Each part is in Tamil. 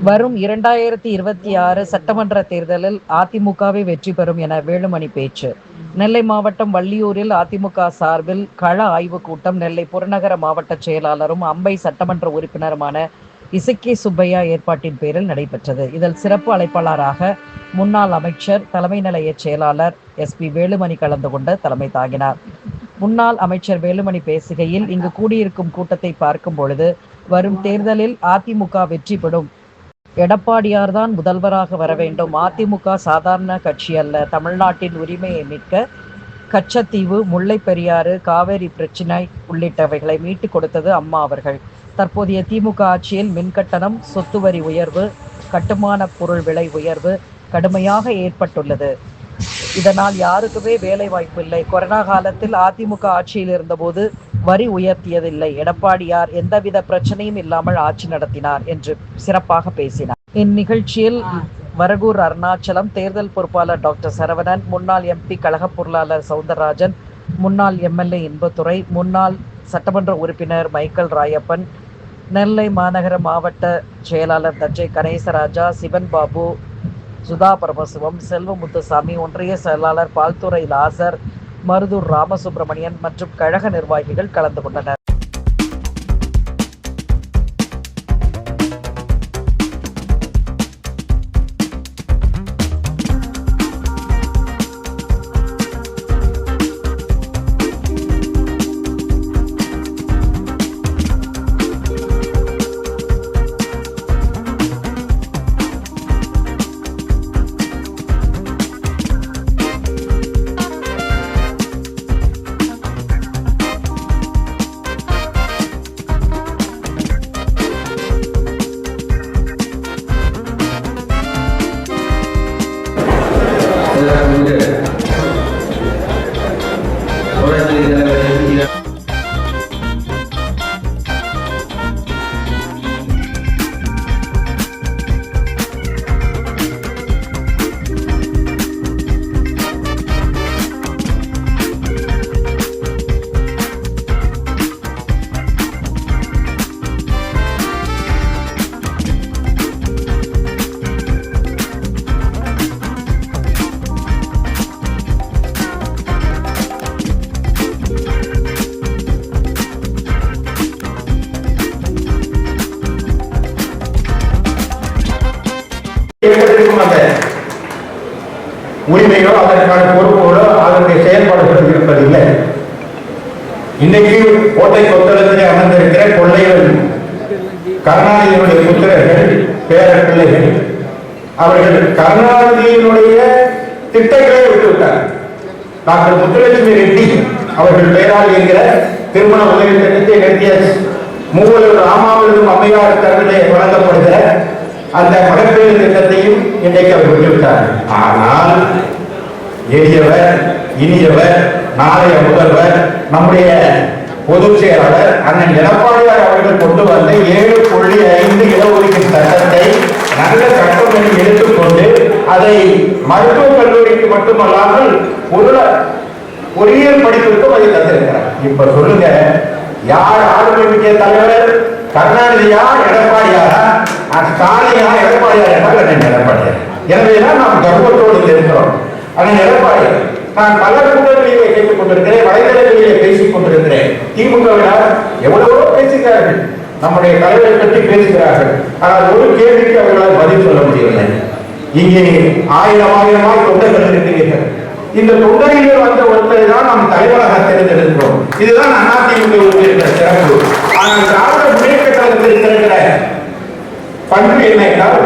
வரும் இரண்டாயிரத்தி இருபத்தி ஆறு சட்டமன்ற தேர்தலில் அதிமுகவே வெற்றி பெறும் என வேலுமணி பேச்சு. நெல்லை மாவட்டம் வள்ளியூரில் அதிமுக சார்பில் கள ஆய்வுக் கூட்டம். நெல்லை புறநகர மாவட்ட செயலாளரும் அம்பை சட்டமன்ற உறுப்பினருமான இசக்கி சுப்பையா ஏற்பாட்டின் பேரில் நடைபெற்றது. இதில் சிறப்பு அழைப்பாளராக முன்னாள் அமைச்சர் தலைமை நிலைய செயலாளர் எஸ் பி வேலுமணி கலந்து கொண்டு தலைமை தாங்கினார். முன்னாள் அமைச்சர் வேலுமணி பேசுகையில் இங்கு கூடியிருக்கும் கூட்டத்தை பார்க்கும் பொழுது வரும் தேர்தலில் அதிமுக வெற்றி பெறும் எடப்பாடியார் தான் முதல்வராக வர வேண்டும். அதிமுக சாதாரண கட்சி அல்ல. தமிழ்நாட்டின் உரிமையை மீட்க கச்சத்தீவு முல்லை பெரியாறு காவேரி பிரச்சினை உள்ளிட்டவைகளை மீட்டுக் கொடுத்தது அம்மா அவர்கள். தற்போதைய திமுக ஆட்சியில் மின்கட்டணம் சொத்து வரி உயர்வு கட்டுமான பொருள் விலை உயர்வு கடுமையாக ஏற்பட்டுள்ளது. இதனால் யாருக்குமே வேலை வாய்ப்பு இல்லை. கொரோனா காலத்தில் அதிமுக ஆட்சியில் இருந்தபோது வரி உயர்த்தியதில்லை. எடப்பாடியார் எந்தவித பிரச்சனையும் இல்லாமல் ஆட்சி நடத்தினார் என்று சிறப்பாக பேசினார். இந்நிகழ்ச்சியில் வரகூர் அருணாச்சலம் தேர்தல் பொறுப்பாளர் டாக்டர் சரவணன் முன்னாள் எம்பி கழக பொருளாளர் சவுந்தரராஜன் முன்னாள் எம்எல்ஏ இன்பதுரை முன்னாள் சட்டமன்ற உறுப்பினர் மைக்கேல் ராயப்பன் நெல்லை மாநகர மாவட்ட செயலாளர் தஞ்சை கணேசராஜா சிவன் பாபு சுதா பரமசிவம் செல்வமுத்துசாமி ஒன்றிய செயலாளர் பால்துறை லாசர் மருதூர் ராமசுப்பிரமணியன் மற்றும் கழக நிர்வாகிகள் கலந்து கொண்டனர். ஏற்பட்டிருக்கும் அந்த உரிமைகளோ அதற்கான பொறுப்புகளோ அதனுடைய செயல்பாடுகளோ இருப்பதில்லை. இன்னைக்கு கோட்டை கொத்தளத்திலே அமர்ந்திருக்கிற கொள்ளைகள் கருணாநிதியினுடைய புத்திரர்கள் பேர பிள்ளைகள் அவர்கள் கருணாநிதியினுடைய திட்டங்களை விட்டுவிட்டார். டாக்டர் முத்துலட்சுமி ரெட்டி அவர்கள் பெயரால் என்கிற திருமண உதவி திட்டத்தை நிறுத்திய மூவலூர் ராமாவிலும் அம்மையார் தரப்பிலே வழங்கப்படுகிற அந்த மகப்பேறு திட்டத்தையும் இன்றைக்கு அவர் விட்டுவிட்டார்? ஆனால் எளியவர் இனியவர் நாளைய முதல்வர் நம்முடைய பொதுச் செயலாளர் அண்ணன் எடப்பாடியார் அவர்கள் கொண்டு வந்த ஏழு புள்ளி ஐந்து இடஒதுக்கீடு சட்டத்தை நல்ல சட்டம் என்று எடுத்துக்கொண்டு அதை மருத்துவக் கல்லூரிக்கு மட்டுமல்லாமல் பொருள பொறியியல் படிப்பிற்கும் அதை தந்திருக்கிறார். இப்ப சொல்லுங்க யார் ஆளுமை தலைவர் கருணாநிதியா எடப்பாடியாரா? ஸ்டாலினா எடப்பாடியார் என்றால் அண்ணன் எடப்பாடியார் எனவே தான் நாம் கர்வத்தோடு இங்க இருக்கிறோம். ஆனால் எடப்பாடியார் நான் பல கூட்டங்களிலே கேட்டுக் கொண்டிருக்கிறேன் வலைதளங்களிலே பேசிக் கொண்டிருக்கிறேன். திமுகவினர் எவ்வளவோ பேசுகிறார்கள். நம்முடைய தலைவரை பற்றி பேசுகிறார்கள். ஆனால் ஒரு கேள்விக்கு அவர்களால் பதில் சொல்ல முடியவில்லை. இங்கே ஆயிரம் ஆயிரமாய் தொண்டர்கள் இருக்கிறீர்கள். இந்த தொண்டரிலே வந்த ஒருத்தரை தான் நாம் தலைவராக தேர்ந்தெடுக்கிறோம். இதுதான் அதிமுக இருக்கிற சிறப்பு ஆனால் திராவிட முன்னேற்ற கழகத்தில் இருக்கிற பண்பு என்ன என்றால்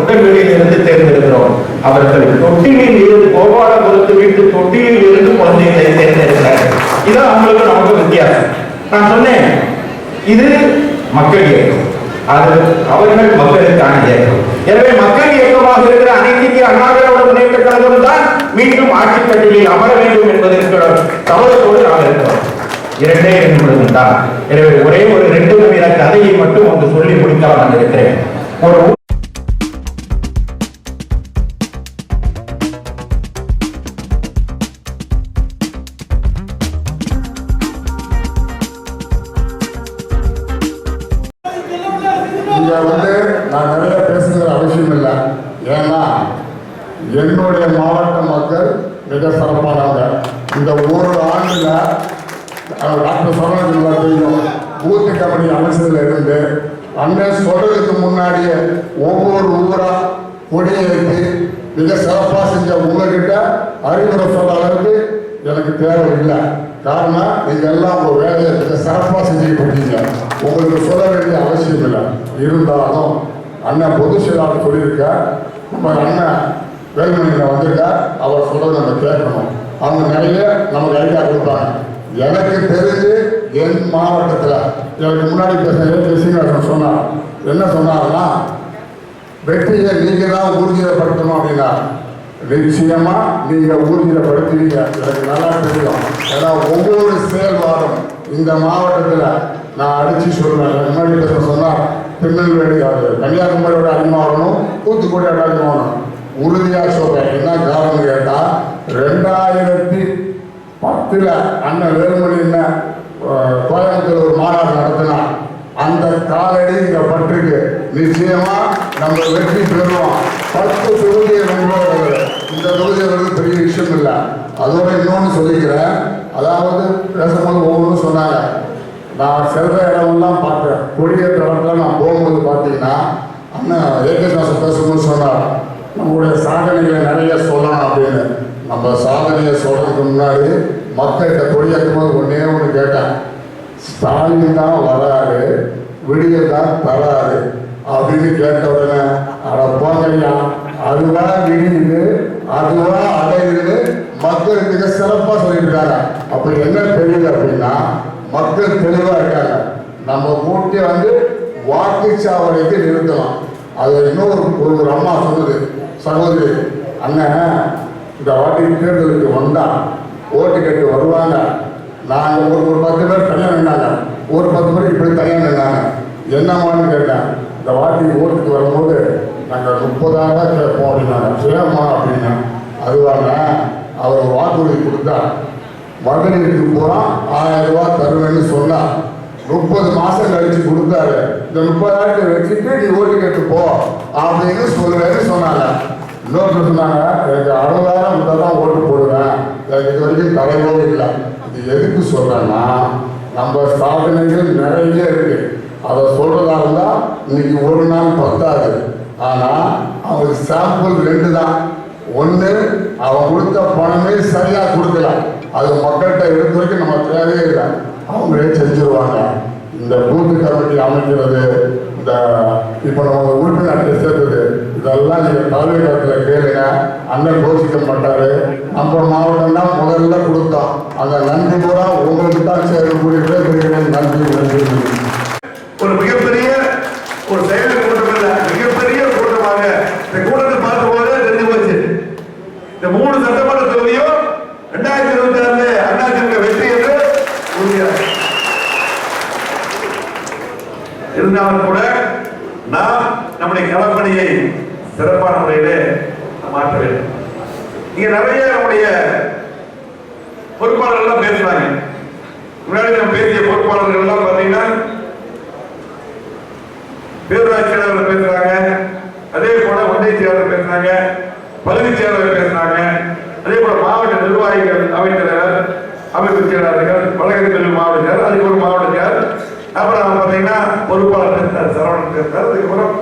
நாம் இருந்து தேர்ந்தெடுக்கிறோம். அவர்கள் தொட்டிலில் இருந்து கோபாலபுரத்து வீட்டு தொட்டிலில் இருந்து குழந்தைகளை தேர்ந்தெடுக்கிறார்கள். இதான் அவங்களுக்கு நமக்கு வித்தியாசம். நான் சொன்னேன் இது மக்கள் இயக்கம். அது அவர்கள் மக்களுக்கான இயக்கம். எனவே மக்கள் இயக்கமாக இருக்கிற அனைத்து இந்திய முன்னேற்ற கழகம் தான் மீண்டும் ஆட்சி கட்டிலில் அமர வேண்டும் என்பதற்கு தவறத்தோடு நாம் இருக்கிறோம். இரண்டே ரெண்டு நிமிடம் தான் எனவே ஒரே ஒரு ரெண்டு நிமிட கதையை மட்டும் ஒன்று சொல்லி முடிக்கலாம் நான் இருக்கிறேன் ஒரு இங்கே வந்து நான் நிறைய பேசுகிற அவசியம் இல்லை. ஏன்னா என்னுடைய மாவட்ட மக்கள் மிக சிறப்பானவங்க. இந்த ஒரு ஆண்டில் டாக்டர் சரவணகுமார் தெரியும் பூத்து கபடி அமைச்சதில் இருந்து அண்ணன் சொல்றதுக்கு முன்னாடியே ஒவ்வொரு ஊரா கொடியேற்றி மிக சிறப்பாக செஞ்ச உங்ககிட்ட அறிவுரை சொல்ற அளவுக்கு எனக்கு தேவை இல்லை. காரணம் இதெல்லாம் எல்லாம் வேலையை மிக சிறப்பாக செஞ்சுட்டு இருக்கீங்க உங்களுக்கு சொல்ல வேண்டிய அவசியம் இல்லை. இருந்தாலும் அண்ணன் பொது செயலாளர் சொல்லியிருக்க நம்ம அண்ணன் வேலுமணியில் வந்திருக்க அவர் சொல்கிறத நம்ம கேட்கணும். அவங்க நிறைய நமக்கு ஐடியா கொடுப்பாங்க. எனக்கு தெரிஞ்சு என் மாவட்டத்தில் எனக்கு முன்னாடி பேசின சீனிவாசன் சொன்னார். என்ன சொன்னாருன்னா வெற்றியை நீங்கள் தான் உறுதியப்படுத்தணும் அப்படின்னா நிச்சயமா நீங்க ஊர்ஜிதப்படுத்துவீங்க எனக்கு நல்லா தெரியும். ஏன்னா ஒவ்வொரு செயல்பாடும் இந்த மாவட்டத்தில் நான் அடிச்சு சொல்றேன். முன்னாடி பேச திருநெல்வேலி அது. கன்னியாகுமரியோட அதிகமாக வரணும் தூத்துக்குடியோட அதிகமாக உறுதியாக சொல்றேன். என்ன காரணம் கேட்டா ரெண்டாயிரத்தி பத்துல அண்ணன் வேலுமணி என்ன கோயம்புத்தூர் ஒரு மாநாடு நடத்தினார் அந்த காலடி இங்க பட்டிருக்கு. நிச்சயமா நம்ம வெற்றி பெறுவோம். பத்து தொகுதியை வென்றோம் இந்த தொகுதி வந்து பெரிய விஷயம் இல்லை. அதோட இன்னொன்று சொல்லிக்கிறேன். அதாவது பேசும்போது ஒவ்வொன்றும் சொன்னாங்க. நான் செல்ற இடமெல்லாம் பார்த்தேன். கொடிய தளத்தில் நான் போகும்போது பார்த்தீங்கன்னா அண்ணன் ஏகேசாசம் பேசும்போது சொன்னார் நம்மளுடைய சாதனைகளை நிறைய சொல்லலாம் அப்படின்னு. நம்ம சாதனையை சொல்றதுக்கு முன்னாடி மக்கள்கிட்ட கொடியேற்றும் போது ஒன்றே ஒன்று கேட்டேன். ஸ்டாலின் தான் வராரு விடியல் தான் தராரு. அப்படின்னு கேட்ட உடனே அட போங்கய்யா அதுவா விடியுது அதுவா அடையுது மக்கள் மிக சிறப்பா சொல்லிட்டு அப்படி என்ன தெரியுது அப்படின்னா மக்கள் தெளிவா இருக்காங்க. நம்ம கூட்டி வந்து வாக்குச்சாவடிக்கு நிறுத்தலாம். அது இன்னொரு ஒரு அம்மா சொல்லுது சகோதரி அண்ணன் இந்த வாட்டி தேர்தலுக்கு வந்தா ஓட்டு கட்டி வருவாங்க. நாங்கள் ஒரு ஒரு பத்து பேர் தனியாக நின்னாங்க. ஒரு பத்து பேர் இப்படி தனியாக நின்னாங்க. என்னம்மான்னு கேட்டேன். இந்த வாட்டி ஓட்டுக்கு வரும்போது நாங்கள் முப்பதாயிரம் கேட்போம் அப்படின்னாங்க சுயமா அப்படின்னா அதுவாங்க அவர் வாக்குறுதி கொடுத்தா மகளிருக்கு போனால் ஆயிரம் ரூபாய் தருவேன்னு சொன்னா முப்பது மாசம் கழிச்சு கொடுத்தாரு. இந்த முப்பதாயிரத்தை வச்சுட்டு நீ ஓட்டு கேட்டு போ அப்படின்னு சொல்லுவேன்னு சொன்னாங்க. இன்னொருத்தர் சொன்னாங்க எனக்கு அறுபதாயிரம் கொடுத்தா தான் ஓட்டு போடுவேன். எனக்கு இது வரைக்கும் தலைவோ இல்லை. இது எதுக்கு சொல்றேன்னா நம்ம சாதனைகள் நிறைய இருக்கு. அதை சொல்கிறதா இருந்தால் இன்னைக்கு ஒரு நாள் பத்தாது ஆனால் அவங்களுக்கு சாம்பிள் ரெண்டு தான் ஒன்று அவன் கொடுத்த பணமே சரியாக கொடுக்கல. அது மக்கள்கிட்ட எடுத்து வரைக்கும் நம்ம தேவையே இல்லை. அவங்களே செஞ்சுருவாங்க. இந்த பூத்து கமிட்டி அமைக்கிறது இந்த இப்போ நம்ம உறுப்பினர்கிட்ட சேர்த்தது இதெல்லாம் நீங்கள் நீங்க காலத்தில் கேளுங்க. அண்ணன் யோசிக்க மாட்டார். நம்ம மாவட்டம் தான் முதல்ல கொடுத்தோம். அந்த நன்றி பூரா உங்களுக்கு தான் சேரக்கூடிய பேசுகிறேன் நன்றி நன்றி. ஒரு மிகப்பெரிய ஒரு செயல் கூட்டம் இல்ல மிகப்பெரிய ஒரு கூட்டமாக இந்த கூட்டத்தை பார்க்கும் போதே தெரிஞ்சு போச்சு. இந்த மூணு சட்டமன்ற தொகுதியும் ரெண்டாயிரத்தி இருபத்தி ஆறுல அண்ணா திமுக வெற்றி என்று உறுதியாக இருந்தாலும் கூட நாம் நம்முடைய களப்பணியை சிறப்பான முறையிலே மாற்ற வேண்டும். இங்க நிறைய நம்முடைய பொறுப்பாளர்கள் எல்லாம் பேசுறாங்க முன்னாடி நம்ம பேசிய பொறுப்பாளர்கள் எல்லாம் பாத்தீங்கன்னா பேரூராட்சி செயலாளர் பேசுறாங்க. அதே போல ஒன்றிய செயலாளர் பேசுறாங்க. பகுதி செயலாளர் பேசுறாங்க. அதே போல மாவட்ட நிர்வாகிகள் அமைச்சர் அமைப்பு செயலாளர்கள் வழக்கறிஞர்கள் மாவட்ட செயலர் அதுக்கு ஒரு மாவட்ட செயலர் அப்புறம் பார்த்தீங்கன்னா பொறுப்பாளர் பேசுறாரு சரவணன் பேசுறாரு. அதுக்கப்புறம்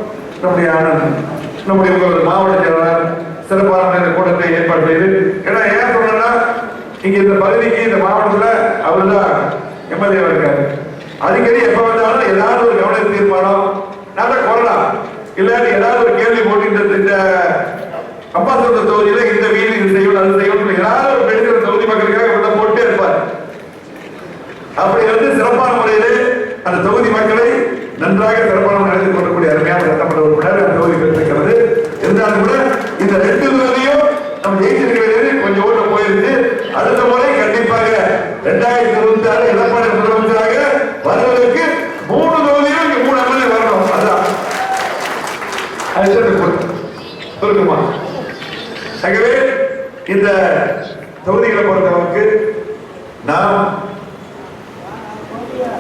நம்முடைய ஆனந்த் நம்முடைய ஒரு மாவட்ட செயலாளர் சிறப்பான இந்த கூட்டத்தை ஏற்பாடு செய்து. ஏன்னா ஏன் சொன்னா இங்க இந்த பகுதிக்கு இந்த மாவட்டத்தில் அவர் தான் எம்எல்ஏ இருக்காரு. அடிக்கடி எப்ப வந்தாலும் ஏதாவது ஒரு கவன தீர்மானம் நல்ல கொள்ளலாம் இல்லாட்டி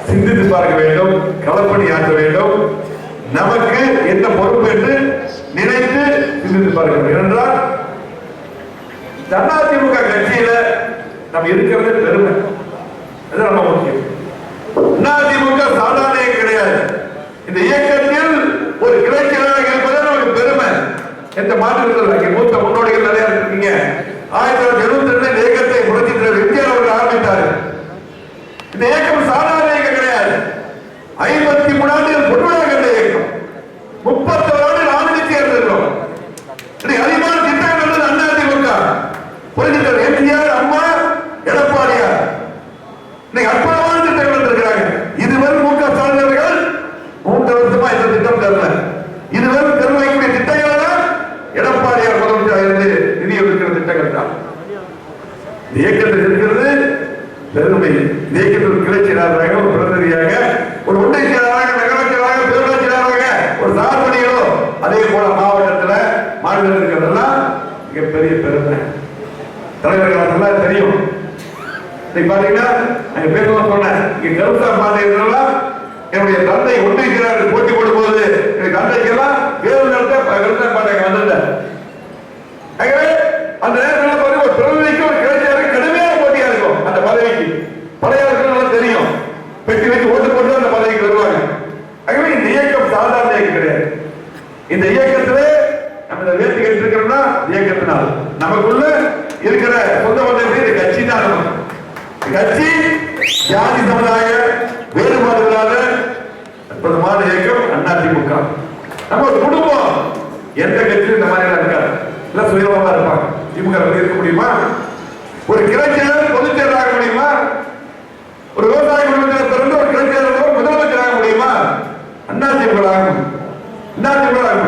சிந்தித்து பார்க்க வேண்டும் களப்பணி ஆற்ற வேண்டும். நமக்கு என்ன பொறுப்பு என்று நினைத்து சிந்தித்து பார்க்க வேண்டும். ஏனென்றால் அதிமுக கட்சியில நம்ம இருக்கிறது பெருமை. அது ரொம்ப முக்கியம். அதிமுக சாதாரண கிடையாது. இந்த இயக்கத்தில் ஒரு கிளைச்சலாக இருப்பது நமக்கு பெருமை. எந்த மாற்றத்தில் இங்கே மூத்த முன்னோடிகள் நிறைய இருக்கீங்க. ஆயிரத்தி தொள்ளாயிரத்தி எழுபத்தி ரெண்டு இயக்கத்தை புரட்சி தலைவர் எம்ஜிஆர் அவர்கள் ஆரம்பித்தார். இந்த இயக்கம் சாதாரண ஐம்பத்தி மூணு ஆண்டுகள் பொருளாக கண்ட இயக்கம் முப்பத்தோரு ஆண்டு ஆளுநர் இருந்திருக்கிறோம் இன்னைக்கு அதிகமான திட்டங்கள் உள்ளது அண்ணா திமுக புரட்சி தலைவர் எம்ஜிஆர் அம்மா எடப்பாடியார் இன்னைக்கு அற்புதமான திட்டங்கள் வந்திருக்கிறாங்க இதுவரை மு க ஸ்டாலின் அவர்கள் மூன்று வருஷமா இந்த திட்டம் தரல இதுவரை தருவாய்க்கூடிய திட்டங்கள் தான் எடப்பாடியார் முதலமைச்சர் இருந்து நிதி ஒதுக்கிற திட்டங்கள் தான் இந்த இயக்கத்தில் இருக்கிறது பெருமை இந்த இயக்கத்தில் ஒரு கிளை செயலாளராக ஒரு பிரதிநிதியாக ஒரு ஒன்றிய செயலாளராக நகர செயலாளராக பேரூராட்சி செயலாளராக ஒரு சார்பணிகளோ அதே போல மாவட்டத்துல மாநிலத்தில் இருக்கிறதெல்லாம் மிகப்பெரிய பெருமை. தலைவர்கள் நல்லா தெரியும். இன்னைக்கு பாத்தீங்கன்னா அங்க பேசலாம் சொன்னேன். இங்க கருத்தா பாத்தீங்கன்னா என்னுடைய தந்தை ஒன்றிக்கிறார் போட்டி போடும் போது என் தந்தைக்கெல்லாம் வேறு நேரத்தை கருத்தா பாட்டை வந்திருந்த அந்த நேரத்தில் பாருங்க ஒரு பிரதிநிதிக்கு ஒரு கிடைச்சாரு கடுமையான போட்டியா இருக்கும் அந்த பதவிக்கு. படையாளர்கள் நல்லா தெரியும். பெட்டி வச்சு ஓட்டு போட்டு அந்த பதவிக்கு வருவாங்க. ஆகவே இந்த இயக்கம் சாதாரண இயக்கம் கிடையாது. இந்த இயக்கத்திலே நம்ம இந்த வேட்டி இயக்கத்தினால் நமக்குள்ள இருக்கிற சொந்த பந்தம் இந்த கட்சி தான் நமக்கு கட்சி ஜாதி சமுதாய வேறுபாடு அற்புதமான இயக்கம் அதிமுக நம்ம ஒரு குடும்பம். எந்த கட்சியும் இந்த மாதிரி இருக்காது. எல்லாம் சுயமா இருப்பாங்க. திமுக இருக்க முடியுமா? ஒரு கிளைச்செயலர் பொதுச்செயலர் ஆக முடியுமா? ஒரு விவசாய குடும்பத்தில் பிறந்து ஒரு கிளைச்செயலர் முதலமைச்சர் ஆக முடியுமா? அண்ணா திமுக ஆகும் அண்ணா திமுக ஆகும்